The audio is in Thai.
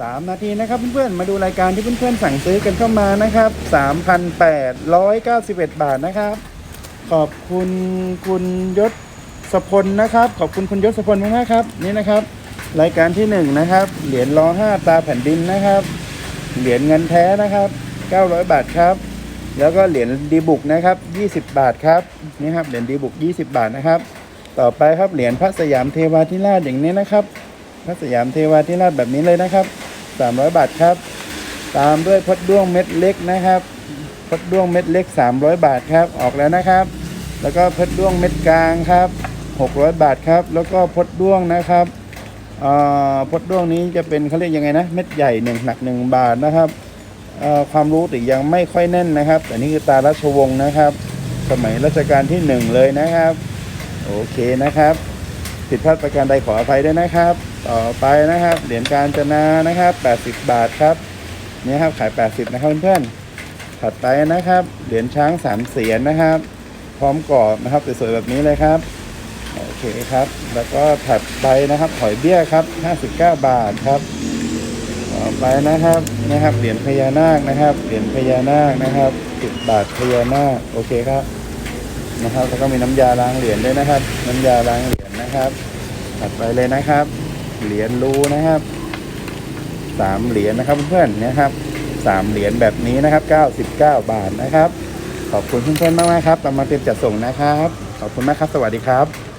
สามนาทีนะครับเพื่อนๆ มาดูรายการที่เพื่อนๆสั่งซื้อกันเข้ามานะครับ 3,891 บาทนะครับ ขอบคุณคุณยศสพลนะครับ ขอบคุณคุณยศสพลมากๆครับ นี่นะครับ รายการที่หนึ่งนะครับ เหรียญรอห้าตาแผ่นดินนะครับ เหรียญเงินแท้นะครับ 900 บาทครับ แล้วก็เหรียญดีบุกนะครับ 20 บาทครับ นี่ครับเหรียญดีบุก 20 บาทนะครับ ต่อไปครับเหรียญพระสยามเทวาธิราชอย่างนี้นะครับ พระสยามเทวาธิราชแบบนี้เลยนะครับ 300 บาทครับ ตามด้วยพดด้วงเม็ดเล็กนะครับพดด้วงเม็ดเล็ก 300 บาทครับ ออกแล้วนะครับ แล้วก็พดด้วงเม็ดกลางครับ 600 บาทครับ แล้วก็พดด้วงนะครับพดด้วงนี้จะเป็นเขาเรียกยังไงนะ เม็ดใหญ่หนึ่งหนักหนึ่งบาทนะครับความรู้แต่ยังไม่ค่อยแน่นนะครับแต่นี่คือตาราชวงศ์นะครับ สมัยรัชกาลที่หนึ่งเลยนะครับ โอเคนะครับ ผิดพลาดประการใดขออภัยด้วยนะครับ ต่อไปนะครับ เหรียญการจนานะครับ 80 บาทครับนี่ครับขาย 80 นะครับเพื่อนๆถัดไปนะครับ เหรียญช้างสามเสียนนะครับ พร้อมกรอบนะครับสวยๆแบบนี้เลยครับโอเคครับ แล้วก็ถัดไปนะครับหอยเบี้ยครับ 59 บาทครับ ต่อไปนะครับนะครับเหรียญพญานาคนะครับเหรียญพญานาคนะครับ10บาทพญานาคโอเคครับนะครับแล้วก็มีน้ำยาล้างเหรียญด้วยนะครับ น้ำยาล้างเหรียญนะครับ ถัดไปเลยนะครับ เหรียญรูนะครับสามเหรียญนะครับเพื่อนๆนะครับสามเหรียญแบบนี้นะครับเก้าสิบเก้าบาทนะครับ ขอบคุณเพื่อนๆมากๆครับตามมาเตรียมจัดส่งนะครับ ขอบคุณมากครับ สวัสดีครับ